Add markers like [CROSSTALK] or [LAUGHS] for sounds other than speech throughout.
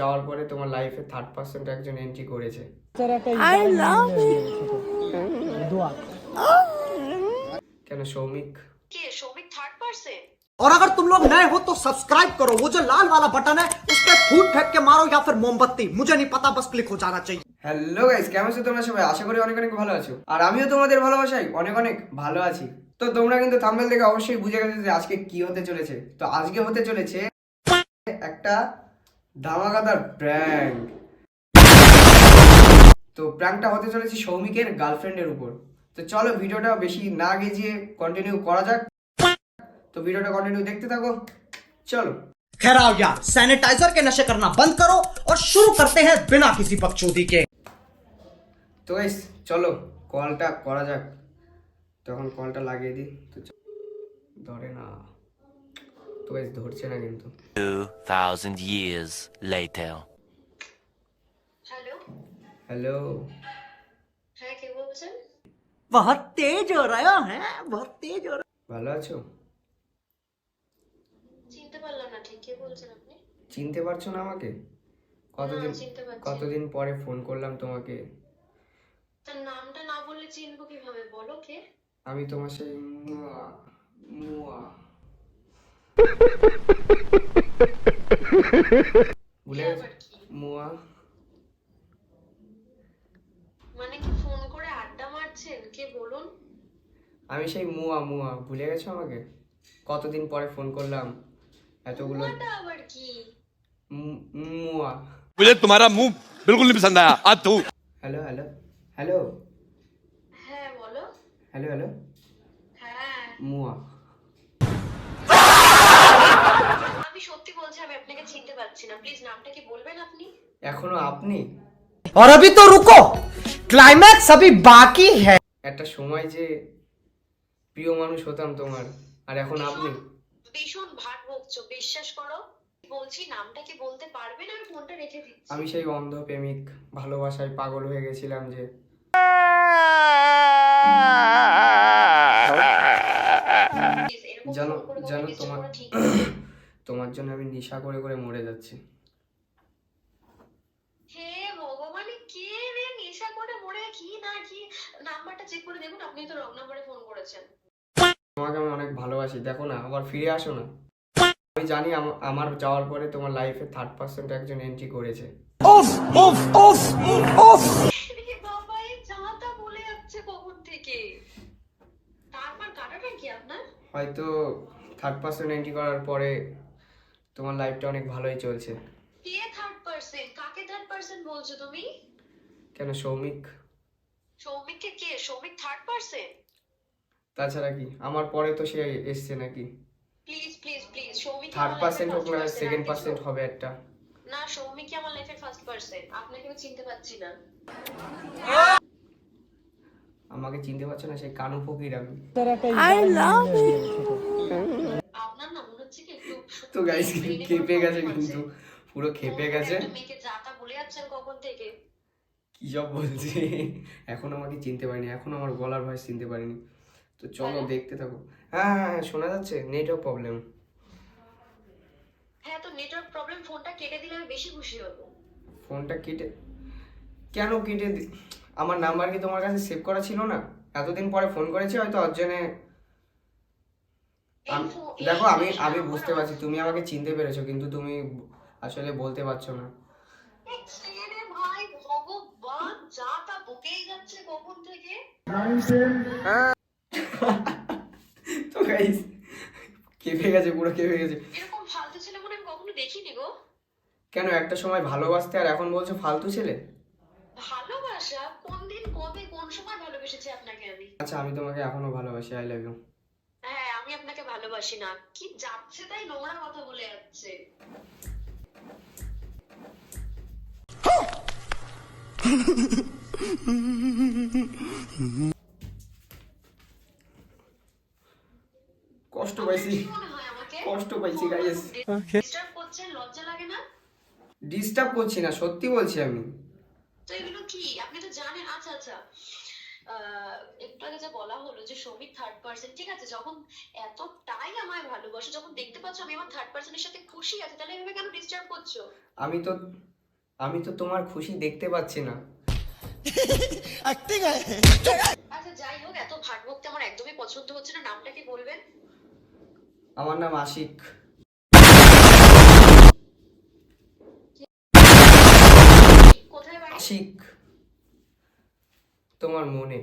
যাওয়ার পরে তোমার লাইফে থার্ড পার্সেন্ট একজন এন্ট্রি করেছে I love it. কেন সৌমিক কে সৌমিক থার্ড পার্সন और अगर तुम लोग नए हो तो सब्सक्राइब करो वो जो लाल वाला बटन है उस पर फूट फेंक के मारो या फिर मोमबत्ती मुझे नहीं पता बस क्लिक हो जाना चाहिए হ্যালো গাইস কেমন আছো তোমরা সবাই আশা করি অনেক অনেক ভালো আছো আর আমিও তোমাদের ভালোবাসাই অনেক অনেক ভালো আছি তো তোমরা কিন্তু থাম্বেল দেখে অবশ্যই বুঝে গেছো যে আজকে কি হতে চলেছে তো আজকে হতে চলেছে একটা ধামাকাদার প্র্যাঙ্ক তো প্র্যাঙ্কটা হতে চলেছে সৌমিকের গার্লফ্রেন্ডের উপর তো চলো ভিডিওটা বেশি না গেজিয়ে কন্টিনিউ করা যাক তো ভিডিওটা কন্টিনিউ দেখতে থাকো চলো खैर आओ यार सैनिटाइजर के नशे करना बंद करो और शुरू करते हैं बिना किसी बकचोदी के তো গাইস চলো কলটা করা যাক তখন কলটা লাগিয়ে দিই তো চ- ধরে না তো গাইস ধরছে না কিন্তু। 2000 years later হ্যালো হ্যালো বহুত তেজ হো রহা হ্যাঁ বহুত তেজ হো ভালো আছো? চিনতে পারলাম না ঠিক কে বলছেন আপনি? চিনতে পারছ না আমাকে? কতদিন কতদিন পরে ফোন করলাম তোমাকে? তার নামটা না বললে চিনবো কীভাবে? বলো কে? আমি তোমার সেই মুয়া মুয়া। ভুলে কে গেছো আবার কি মুয়া মানে কি ফোন করে আড্ডা মারছেন কে বলুন আমি সেই মুয়া মুয়া ভুলে গেছো আমাকে কতদিন পরে ফোন করলাম এতগুলো ওটা আবার কি মু- মুয়া मुझे तुम्हारा मुंह बिल्कुल नहीं पसंद आया आज तू হ্যালো হ্যালো হ্যালো হ্যাঁ বলো হ্যালো হ্যালো হ্যাঁ মুয়া সত্যি বলছি আমি আপনাকে চিনতে পারছি না প্লিজ নামটা কি বলবেন আপনি এখনো আপনি और अभी तो रुको क्लाइमैक्स अभी बाकी है একটা সময় যে প্রিয় মানুষ হতাম তোমার আর এখন আপনি ভীষণ ভাট বকছো বিশ্বাস করো বলছি নামটা কি বলতে পারবেন আমি ফোনটা রেখে দিচ্ছি আমি সেই অন্ধ প্রেমিক ভালোবাসায় পাগল হয়ে গেছিলাম যে Please, এরকম জানো ফোন করে করে জানো disturb তোমার করা ঠিক না। তোমার জন্য আমি নেশা করে করে মরে যাচ্ছি। হে ভগবানে কে রে নেশা করে মরে কি না কি? নাম্বারটা চেক করে দেখুন আপনি তো রং নাম্বারে ফোন করেছেন। তোমাকে আমি অনেক ভালোবাসি দেখো না আবার ফিরে আসো না। আমি জানি আমার যাওয়ার পরে তোমার লাইফে থার্ড পার্সেন্ট একজন এন্ট্রি করেছে। তারপর কাটাটা কি আপনার? হয়তো থার্ড পার্সেন্ট এন্ট্রি করার পরে তোমার লাইফটা অনেক ভালোই চলছে। কে থার্ড পার্সন কাকে থার্ড পার্সন বলছো তুমি? কেন সৌমিক? সৌমিককে কে? সৌমিক থার্ড পার্সন তাছাড়া কি? আমার পরে তো সে এসছে নাকি। Please please please Soumik third percent হোক না সেকেন্ড পার্সেন্ট হবে একটা। না সৌমিকই আমার লাইফের ফার্স্ট পার্সন আপনাকে আমি চিনতে পারছি না। আমাকে চিনতে পারছ না সেই কানু ফকির আমি। I love it. আপনার না মনে হচ্ছে কি? তো গাইস খেপে গেছে কিন্তু পুরো খেপে গেছে। কি সব বলছে? এখন আমাকে চিনতে পারিনি এখন আমার গলার ভয়েস চিনতে পারিনি। তো চলো দেখতে থাকো। হ্যাঁ হ্যাঁ হ্যাঁ শোনা যাচ্ছে নেটওয়ার্ক প্রবলেম হ্যাঁ তো নেটওয়ার্ক প্রবলেম ফোনটা কেটে দিলে আমি বেশি খুশি হব। ফোনটা কেটে কেন কেটে দি- আমার নাম্বার কি তোমার কাছে সেভ করা ছিল না? এতদিন পরে ফোন করেছি হয়তো অর্জনে দেখো আমি আমি বুঝতে পারছি তুমি আমাকে চিনতে পেরেছ কিন্তু তুমি আসলে বলতে পারছ না। তা গাইস [LAUGHS] কেঁপে গেছে পুরো কেঁপে গেছে। এরকম ফালতু ছেলে মনে আমি কখনো দেখিনি গো। কেন একটা সময় ভালোবাসতে আর এখন বলছো ফালতু ছেলে? ভালোবাসা? কোন দিন কবে কোন সময় ভালোবেসেছি আপনাকে আমি? আচ্ছা আমি তোমাকে এখনও ভালোবাসি আই লাভ ইউ ভালোবাসি না। কি যাচ্ছে তাই নোংরা কথা বলে যাচ্ছে। কষ্ট পাইছি। কষ্ট পাইছি, guys. ডিস্টার্ব করছেন লজ্জা লাগে না? ডিস্টার্ব করছি না সত্যি বলছি আমি। তো এগুলো কি? আপনি তো জানেন। আচ্ছা আচ্ছা। আহ, একটু আগে যা বলা হলো যে সৌমিক থার্ড পার্সন ঠিক আছে? যখন এতটাই আমায় ভালোবাসো যখন দেখতে পাচ্ছ আমি আমার থার্ড পার্সনের সাথে খুশি আছি তাহলে এভাবে কেন ডিস্টার্ব করছ? আমি তো আমি তো তোমার খুশি দেখতে পাচ্ছি না। [LAUGHS] আচ্ছা যাই হোক এত ভাটভক্তি আমার একদমই পছন্দ হচ্ছে না। নামটা কি বলবেন? আমার নাম আশিক। কোথায় আশিক। তোমার মনে।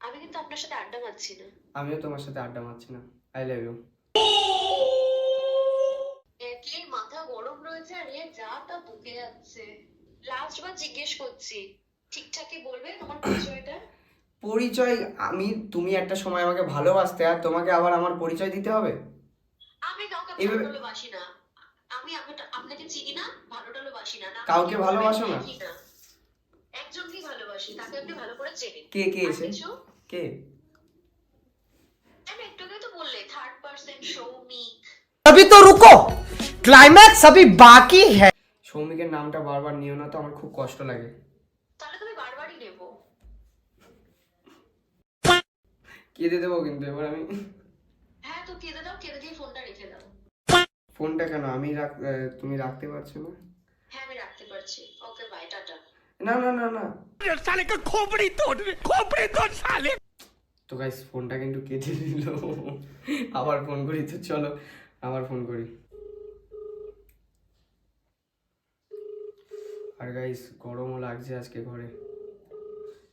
আমি কিন্তু আপনার সাথে আড্ডা মারছি না। আমিও তোমার সাথে আড্ডা মারছি না। আই লাভ ইউ মাথা গরম রয়েছে আর এ যা তা বুকে যাচ্ছে। লাস্ট বার জিজ্ঞেস করছি ঠিকঠাকই বলবে তোমার পরিচয়টা? পরিচয় আমি তুমি একটা সময় আমাকে ভালোবাসতে আর তোমাকে আবার আমার পরিচয় দিতে হবে? আমি কাউকে এভাবে- ভালো বাসি না আমি আপনা- আপনাকে চিনি না ভালো টালো বাসি না না কাউকে আপনি ভালোবাসো না? দেখি একজনকেই ভালোবাসি তাকে আপনি ভালো করে চেনেন কে কে আর এসে কিছু কে আমি একটু আগে তো বললে থার্ড পার্সন সৌমিক अभी तो रुको क्लाइमैक्स अभी बाकी है সৌমিকের নামটা বারবার নিও না তো আমার খুব কষ্ট লাগে তাহলে তুমি বারবারই নেবো কেঁদে দেবো কিন্তু এবার আমি হ্যাঁ তো কেঁদে দাও কেঁদে দিয়ে ফোনটা রেখে দাও ফোনটা কেন আমি রাখ আহ, তুমি রাখতে পারছো না হ্যাঁ আমি রাখতে যাচ্ছি। ওকে বাই টাটা। না না না না। সালে কা খোপড়ি খোপড়ি সালে তো গাইস ফোনটা কিন্তু কেটে দিল আবার ফোন করি তো চলো আবার ফোন করি। আর গাইস গরমও লাগছে আজকে ঘরে।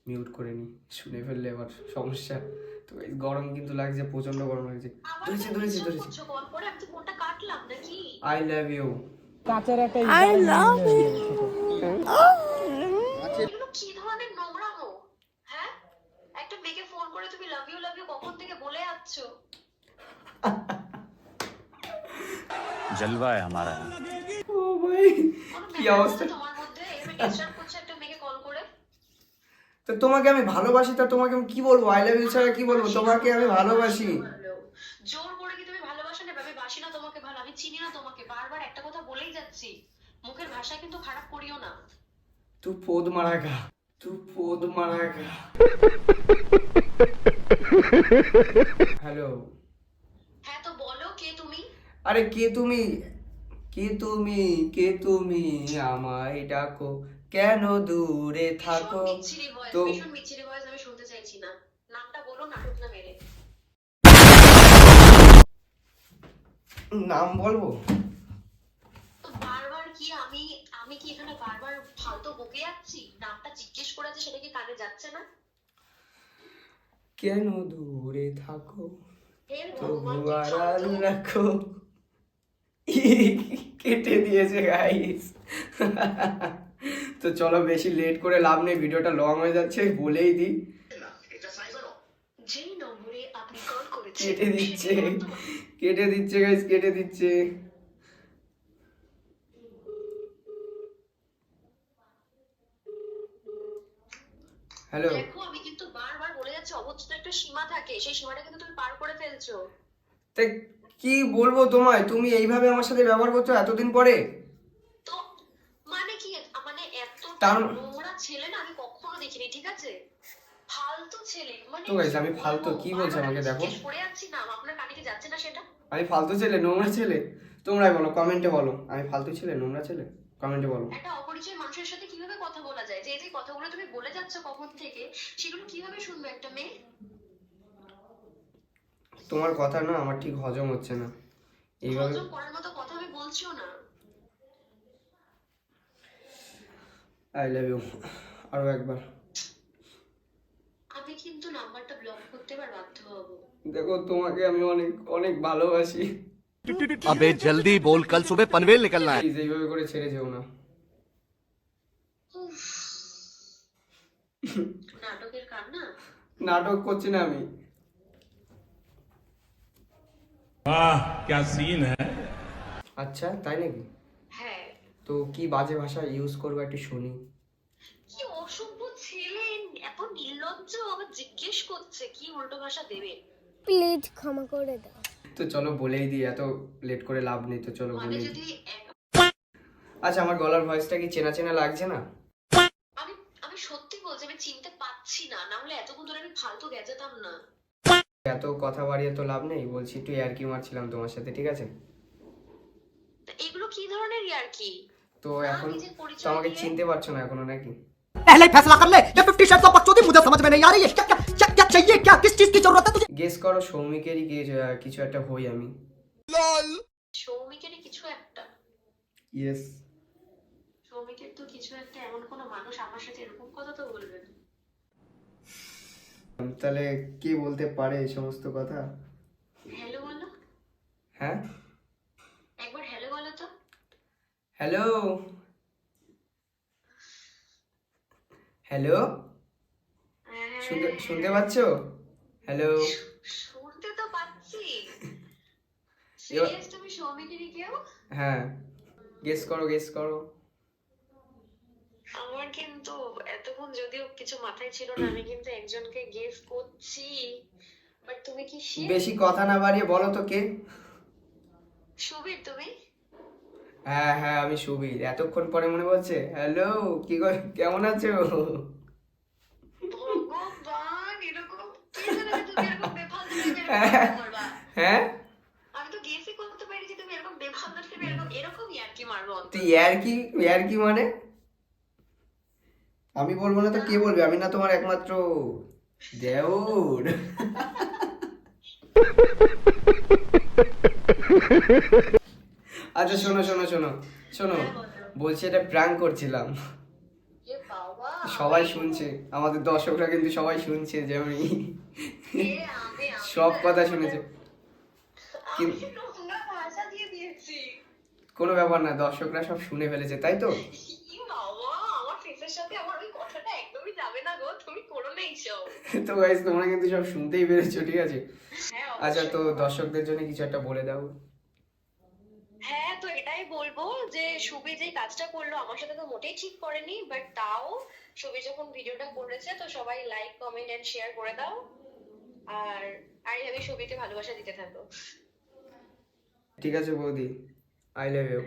মিউট করে নি শুনে ফেললে এবার সমস্যা। তো গাইস গরম কিন্তু লাগছে প্রচণ্ড গরম লাগছে। ধরেছি ধরেছি ধরেছি। আই লাভ ইউ কাঁচের একটা আই লাভ এগুলো কি ধরনের নোংরামো হ্যাঁ একটা মেয়েকে ফোন করে তুমি লাভ ইউ লাভ ইউ কখন থেকে বলে যাচ্ছ जलवा है हमारा ও ভাই কোনো কি manners অবস্থা আছে তোমার মধ্যে এভাবে ডিস্টার্ব করছে একটা মেয়েকে কল করে তো তোমাকে আমি ভালোবাসি তা তোমাকে আমি কি বলবো আই লাভ ইউ ছাড়া কি বলবো তোমাকে আমি ভালোবাসি চিনি না তোমাকে বারবার একটা কথা বলেই যাচ্ছি। মুখের ভাষা কিন্তু খারাপ করিও না। তু পোদ মারাগা তু পোদ মারাগা হ্যালো। হ্যাঁ তো বলো কে তুমি? আরে কে তুমি? কে তুমি? কে তুমি? আমায় ডাকো। কেন দূরে থাকো? তো ভয়েস আমি শুনতে চাইছি না। নামটা বলো নাটক না মেরে। নাম বলব? তো বারবার কি আমি আমি কি এখানে বারবার ফালতু বকে যাচ্ছি? নামটা জিজ্ঞেস করেছে সেটা কি কানে যাচ্ছে না? কেন দূরে থাকো? হে তবু আড়াল রাখো। কেটে দিয়েছে গাইস তো চলো বেশি লেট করে লাভ নেই ভিডিওটা লং হয়ে যাচ্ছে বলেই দিই। কেটে দিচ্ছে। কেটে দিচ্ছে গাইস কেটে দিচ্ছে। হ্যালো দেখো আমি কিন্তু বারবার বলে যাচ্ছি অবশ্যই একটা সীমা থাকে সেই সীমাটা কিন্তু তুমি পার করে ফেলছো। তাই কি বলব তোমায়? তুমি এইভাবে আমার সাথে ব্যবহার করছ এতদিন পরে? তো মানে কি মানে এত নোংরা ছেলে না আমি কখনো দেখিনি ঠিক আছে? ফালতু ছেলে মানে তো guys, আমি ফালতু, কি বলছে আমাকে দেখো। করে যাচ্ছি না আপনার কানে কি যাচ্ছে না সেটা? আমি ফালতু ছেলে নোংরা ছেলে। তোমরাই বলো কমেন্টে বলো। আমি ফালতু ছেলে নোংরা ছেলে? কমেন্টে বলো। একটা অপরিচয় মানুষের সাথে কীভাবে কথা বলা যায়? যে এই যে কথাগুলো তুমি বলে যাচ্ছ কখন থেকে সেগুলো কীভাবে শুনবে একটা মেয়ে? তোমার কথা না আমার ঠিক হজম হচ্ছে না। এইভাবে হজম করার মতো কথা আমি বলছিও না। আই লাভ ইউ আরও একবার। আমি কিন্তু নাম্বারটা ব্লক করতে এবার বাধ্য হব। দেখো তোমাকে আমি অনেক অনেক ভালোবাসি अबे जल्दी बोल कल सुबह पनवेल निकलना है প্লিজ এইভাবে করে ছেড়ে যেও না উফ। নাটকের কান্না নাটক করছি না আমি वाह क्या सीन है আচ্ছা তাই নাকি হ্যাঁ তো কি বাজে ভাষা ইউজ করবো একটু শুনি কি অসভ্য ছেলে এত নির্লজ্জ আবার জিজ্ঞেস করছে কি উল্টো ভাষা দেবে প্লিজ ক্ষমা করে দাও। তো চলো বলেই দিই এত লেট করে লাভ নেই তো চলো বলে দিই। আচ্ছা আমার গলার ভয়েসটা কি চেনা চেনা লাগছে না? আমি আমি সত্যি বলছি আমি চিনতে পাচ্ছি না না হলে এতক্ষণ ধরে আমি ফালতু গেজেতাম না। এত কথা বাড়িয়ে তো লাভ নেই বলছি একটু ইয়ারকি মারছিলাম তোমার সাথে ঠিক আছে? এগুলো কি ধরনের ইয়ারকি তো হ্যাঁ, এখন তো আমাকে চিনতে পারছ না এখনও নাকি? পহলে ফেসলা কর লে ये 50 शर्ट का पक्चोदी मुझे समझ में नहीं आ रही है क्या क्या क्या क्या चाहिए क्या किस चीज की जरूरत है तुझे গেস করো সৌমিকেরই কি- কিছু একটা হই আমি সৌমিকেরই কিছু একটা ইয়েস সৌমিকের তো কিছু একটা এমন কোনো মানুষ আমার সাথে এরকম কথা তো বলবে না। তাহলে কে বলতে পারে এই সমস্ত কথা হ্যালো বলো হ্যাঁ একবার হ্যালো বলো তো হ্যালো হ্যালো হ্যাঁ, শুনতে শুনতে পাচ্ছো? হ্যালো শুনতে তো পাচ্ছি। সিরিয়াস তুমি সৌমিকেরই কেউ? হ্যাঁ। গেস করো গেস করো। আমার কিন্তু এতক্ষণ যদিও কিছু মাথায় ছিল না আমি কিন্তু একজনকে গেস করছি। বাট তুমি কি বেশি কথা না বাড়িয়ে বলো তো কে? সুবীর তুমি? হ্যাঁ হ্যাঁ আমি সুবীর। এতক্ষণ পরে মনে পড়ছে হ্যালো কি কেমন আছো ভগবান এরকম কে জানে যে তুমি এরকম বেফালতু টাইপের এরকম করবা? হ্যাঁ। আমি তো গেসই করতে পারি যে তুমি এরকম বেফালতু টাইপের এরকম এরকম ইয়ার্কি মারবো তুই ইয়ার কি মানে? আমি বলব না তো কে বলবে? আমি না তোমার একমাত্র দেউর আচ্ছা শোনো শোনো শোনো শোনো। বলছি এটা প্র্যাঙ্ক করছিলাম। সবাই শুনছে। আমাদের দর্শকরা কিন্তু সবাই শুনছে যে আমি সব কথা শুনেছে। কোনো ব্যাপার না দর্শকরা সব শুনে ফেলেছে তাই তো? তো গাইস তোমরা কিন্তু সব শুনতেই পেরেছ ঠিক আছে? হ্যাঁ আচ্ছা তো দর্শকদের জন্য কিছু একটা বলে দাও। হ্যাঁ তো এটাই বলব যে সুবি যে কাজটা করল আমার সাথে তো মোটেই ঠিক করেনি বাট তাও ছবি যখন ভিডিওটা করেছে তো সবাই লাইক কমেন্ট এন্ড শেয়ার করে দাও। আর আই লাভ ইউ ভালোবাসা দিতে থাকো। ঠিক আছে বৌদি আই লাভ ইউ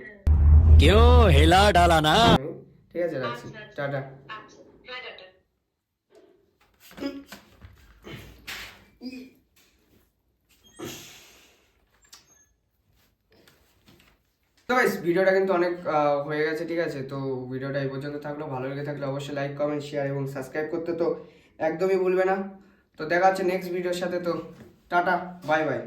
কেউ হেলা ডালা না। ঠিক আছে রাখছি। আচ্ছা, আচ্ছা। টাটা। তো গাইস ভিডিওটা কিন্তু অনেক হয়ে গেছে, ঠিক আছে? তো ভিডিওটা এই পর্যন্ত থাকল। ভালো লেগে থাকলে অবশ্যই লাইক কমেন্ট শেয়ার এবং সাবস্ক্রাইব করতে তো একদমই ভুলবে না। তো দেখা হচ্ছে নেক্সট ভিডিওর সাথে। তো টাটা বাই বাই